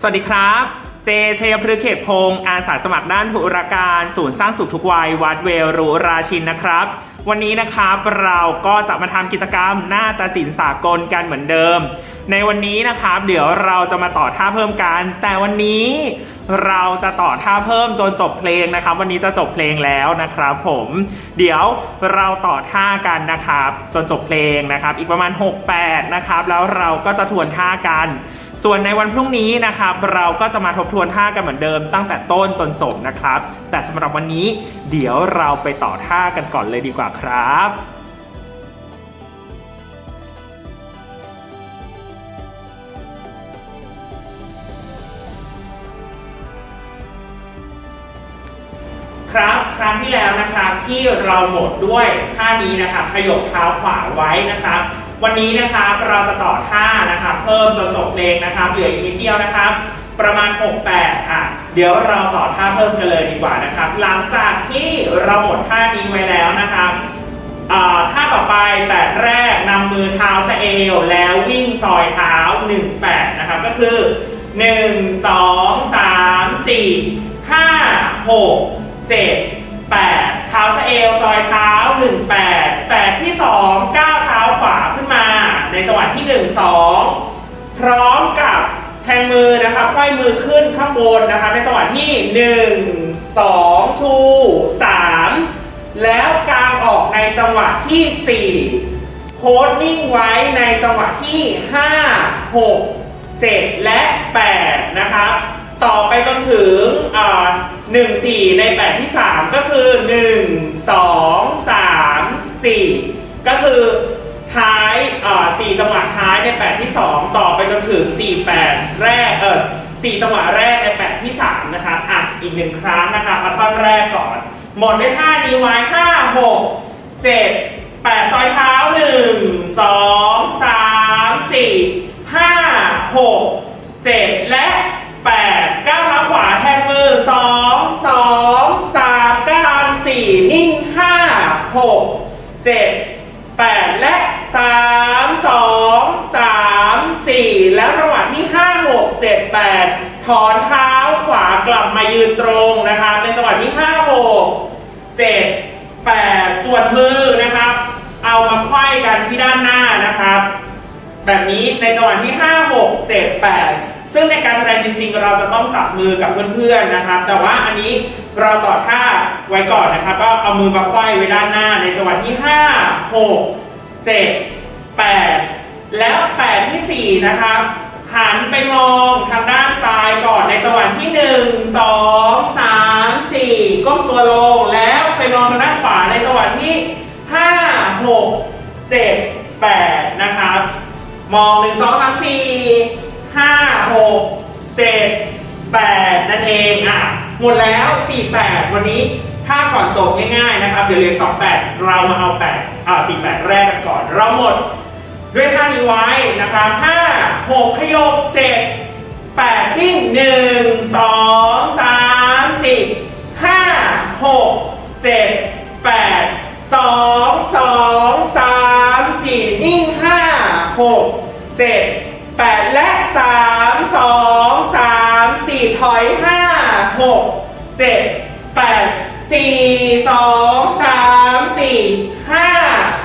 สวัสดีครับ เจชัยพฤกษ์เขตพงศ์อาสาสมัครด้านธุรการ ศูนย์สร้างสุขทุกวัย วัดเวรุราชินนะครับ วันนี้นะครับเราก็จะมาทำกิจกรรมหน้าตาสินสากลกันเหมือนเดิม ในวันนี้นะครับ เดี๋ยวเราจะมาต่อท่าเพิ่มกัน แต่วันนี้เราจะต่อท่าเพิ่มจนจบเพลงนะครับ วันนี้จะจบเพลงแล้วนะครับผม เดี๋ยวเราต่อท่ากันนะครับ จนจบเพลงนะครับ อีกประมาณ 6-8นะครับแล้วเราก็จะทวนท่ากัน ส่วนในวันพรุ่งนี้นะครับเราก็จะมาทบทวนท่ากันเหมือนเดิมตั้งแต่ต้นจนจบนะครับ แต่สำหรับวันนี้เดี๋ยวเราไปต่อท่ากันก่อนเลยดีกว่าครับครับครั้งที่แล้วนะครับที่เราหมดด้วยท่านี้นะครับขยบเท้าขวาไว้นะครับ วันนี้นะครับเราจะต่อท่านะครับเพิ่มจนจบเพลงนะครับเหลืออีกนิดเดียวนะครับ ประมาณ 6 8อะเดี๋ยวเราต่อท่าเพิ่มกันเลยดีกว่านะครับ หลังจากที่เราหมดท่านี้ไว้แล้วนะครับอ่าท่าต่อไปแต่แรกนำมือเท้าสะเอวแล้ววิ่งซอยเท้า 1 8 นะครับ ก็คือ 1 2 3 4 5 6 7 8 เท้าสะเอวซอยเท้า 1 8 8 ที่2ก้าเท้าขวา นมาในจังหวะที่ 1 2 พร้อมกับแทงมือนะครับไขว้มือขึ้นข้างบนนะครับในจังหวะที่ 1 2 ชู 3 แล้วกางออกในจังหวะที่ 4 โค้ดนิ่งไว้ในจังหวะที่ 5 6 7 และ 8 นะครับต่อไปจนถึงอ่า1 4ใน8ที่3ก็คือ1 2 3 4ก็คือ ท้ายอ่จังหวะท้ายใน8ที่2ต่อไปจนถึง4 8แปดแรกเออ4จังหวะแรกใน8ที่3นะครับอะอีกหนึ่งครั้งนะครับเอาท่อนแรกก่อน หมดด้วยท่านี้ไว้5 6 7 8ซอยเท้า1 2 3 4 5 6 7และ8ก้าวเท้าขวาแทนมือ2 2 3ก้าว4นิ่ง5 6 7 8 และ 3 2 3 4 แล้วจังหวะที่ 5 6 7 8 ถอนเท้าขวากลับมายืนตรงนะครับในจังหวะที่5 6 7 8ส่วนมือนะครับ เอามาไขว้กันที่ด้านหน้านะครับ แบบนี้ในจังหวะที่5 6 7 8ซึ่งในการแสดงจริงๆ เราจะต้องจับมือกับเพื่อนๆนะครับ แต่ว่าอันนี้เราต่อท่าไว้ก่อนนะครับ ก็เอามือมาไขว้ไว้ด้านหน้า ในจังหวะที่5 6 7 8แล้ว8ที่4นะครับ หันไปมองทางด้านซ้ายก่อนในจังหวะที่1 2 3 4ก้มตัวลงแล้วไปมองทางด้านขวาในจังหวะที่5 6 7 8นะครับ มอง1 2 3 4 5 6 7 8นั่นเองอะหมดแล้ว4 8วันนี้ถ้าก่อนจบง่ายๆนะครับ เดี๋ยวเรียน2 8เรามาเอา8อ่า4 8แรกกันก่อน เราหมด ด้วยท่านี้ไว้นะครับ5 6ขยบ7 8นิ่ง1 2 3 4 5 6 7 8 2 2 3 4นิ่ง5 6 7 8และ3 2 3 4ถอย5 6 7 8 4 2 3 4 5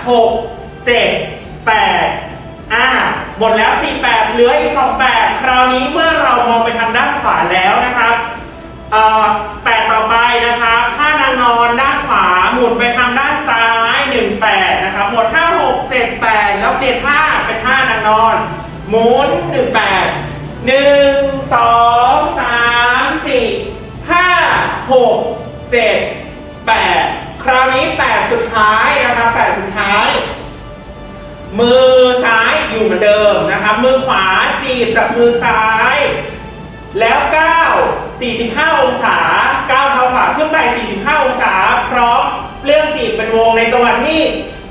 6 7 8อ่าห หมดแล้ว 48 เหลืออีก 28 คราวนี้เมื่อเรามองไปทางด้านขวาแล้วนะครับเอ่อแปดต่อไปนะครับท่านางนอนด้านขวาหมุนไปทางด้านซ้าย 1 8 นะครับ หมดท่า6 7 8 แล้วเปลี่ยนท่าเป็นท่านางนอน หมุน 1 8 1 2 3 4 5 6 7 8 คราวนี้ 8 สุดท้ายนะครับ 8 สุดท้าย มือซ้ายอยู่เหมือนเดิมนะครับ มือขวาจีบจากมือซ้าย แล้วก้าว45 องศาก้าวเท้าขวาขึ้นไป 45 องศา พร้อมเลื่อนจีบเป็นวงในจังหวะที่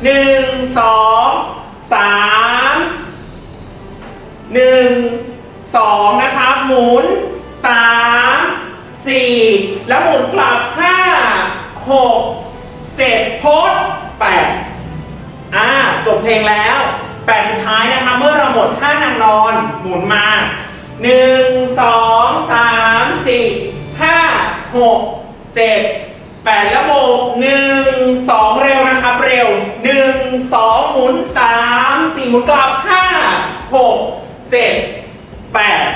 1 2 3 1 2 นะครับ หมุน 3 4 แล้วหมุนกลับ 5 6 7โพส ลงแล้วแปดสุดท้ายนะคะ เมื่อเราหมดท่านางนอนหมุนมา1 2หกเจ็ดแปดแล้วโบกหนึ่งสองเร็วนะครับ เร็วหนึ่งสองหมุนสามสี่หมุนกลับห้าหกเจ็ดแปด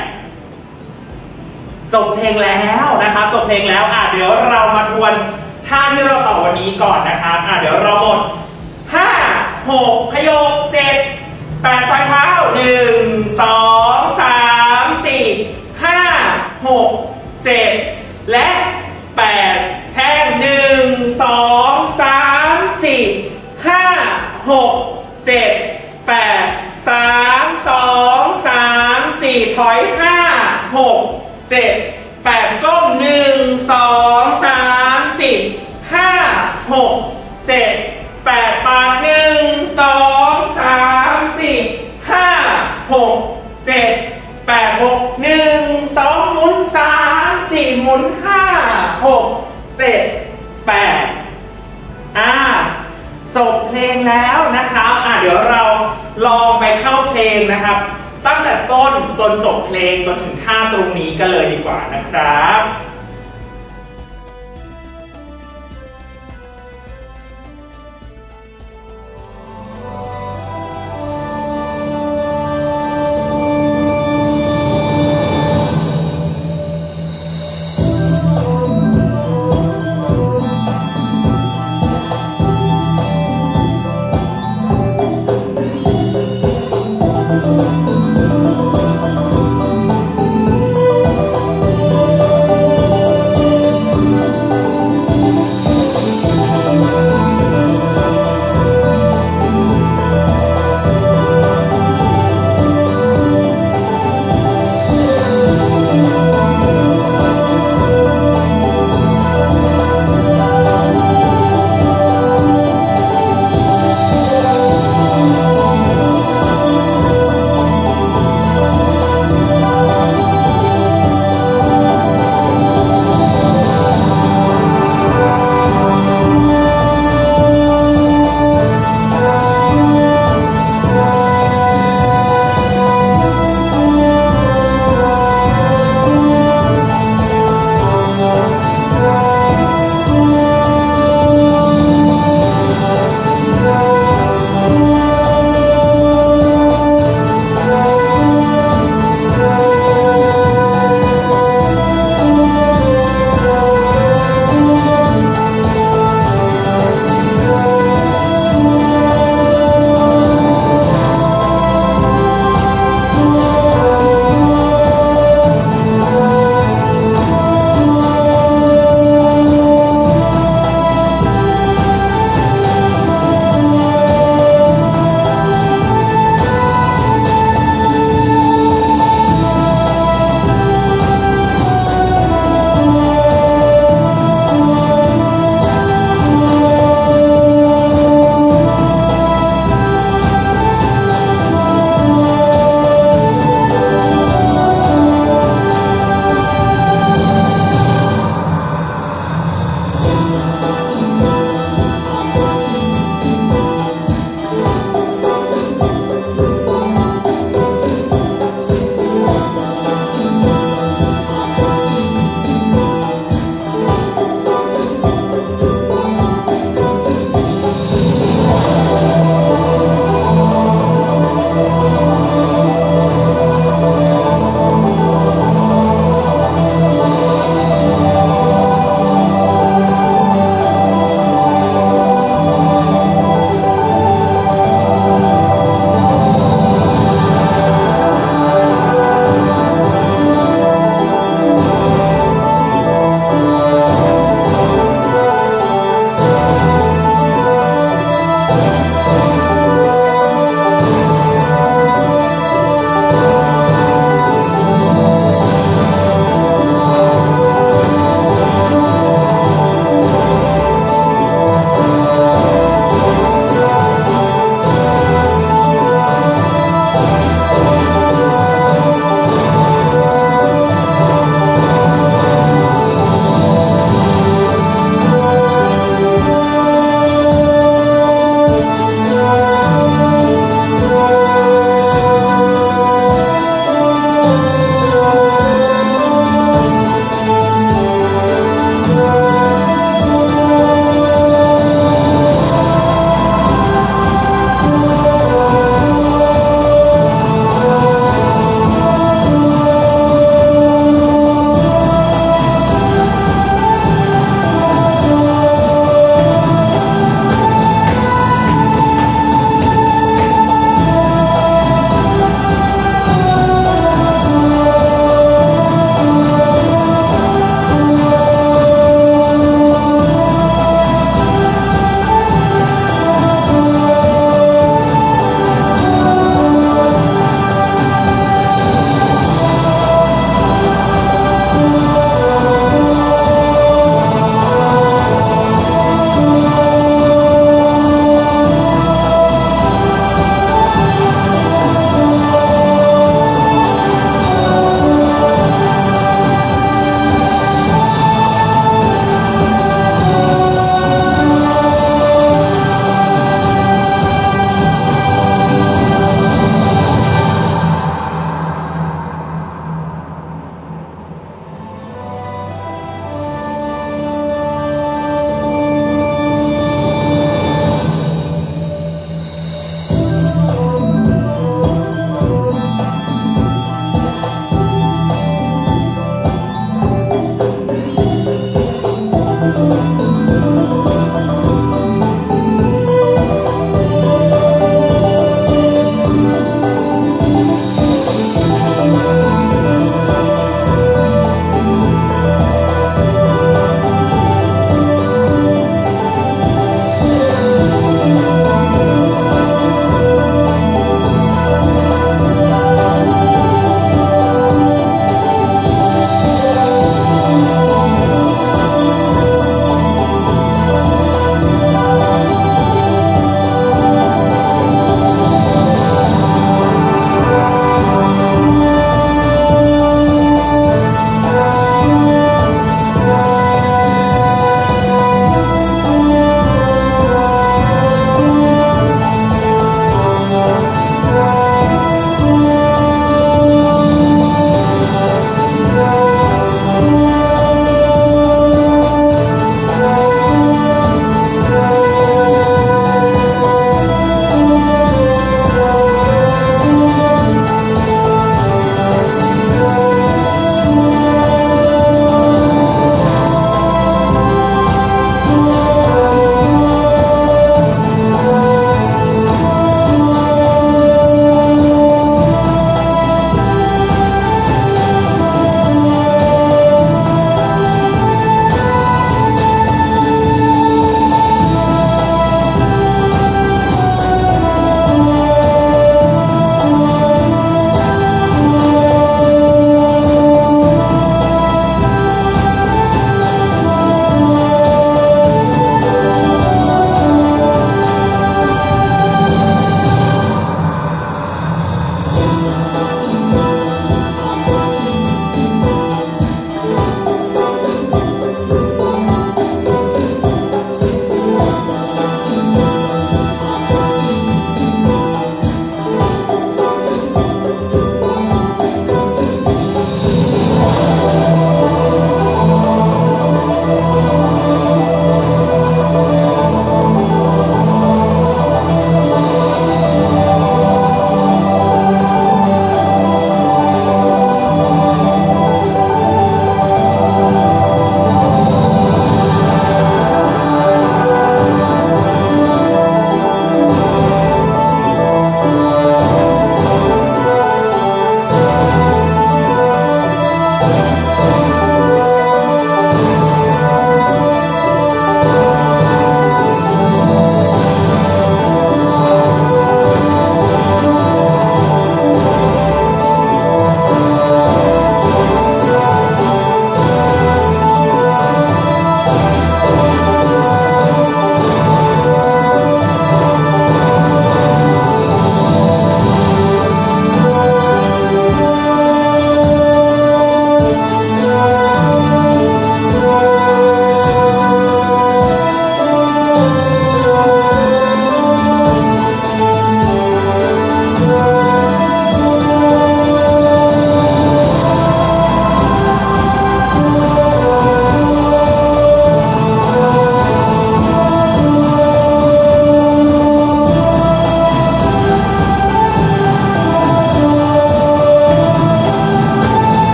จบเพลงแล้วนะครับจบเพลงแล้วอะเดี๋ยวเรามาทวนท่าที่เราต่อวันนี้ก่อนนะครับอะเดี๋ยวเราหมด หกพยกเจ็ดแปดซอยเท้าหนึ่งสองสามสี่ห้าหกเจ็ดและแปดแท่งหนึ่งสองสามสี่ห้าหกเจ็ดแปดสามสองสามสี่ถอยห้าหกเจ็ด จบเพลงแล้วนะครับอะเดี๋ยวเราลองไปเข้าเพลงนะครับ ตั้งแต่ต้นจนจบเพลงจนถึงท่าตรงนี้กันเลยดีกว่านะครับ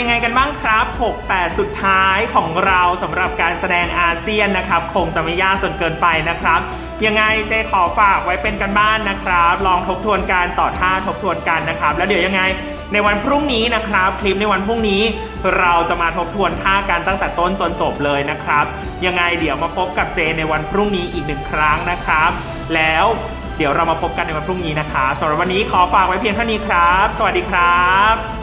ยังไงกันบ้างครับ 6 8 สุดท้ายของเราสำหรับการแสดงอาเซียนนะครับ คงจะไม่ยากจนเกินไปนะครับ ยังไงเจขอฝากไว้เป็นกันบ้านนะครับ ลองทบทวนการต่อท่าทบทวนกันนะครับ แล้วเดี๋ยวยังไงในวันพรุ่งนี้นะครับ คลิปในวันพรุ่งนี้เราจะมาทบทวนท่ากันตั้งแต่ต้นจนจบเลยนะครับ ยังไงเดี๋ยวมาพบกับเจในวันพรุ่งนี้อีกหนึ่งครั้งนะครับ แล้วเดี๋ยวเรามาพบกันในวันพรุ่งนี้นะครับสำหรับวันนี้ขอฝากไว้เพียงเท่านี้ครับ สวัสดีครับ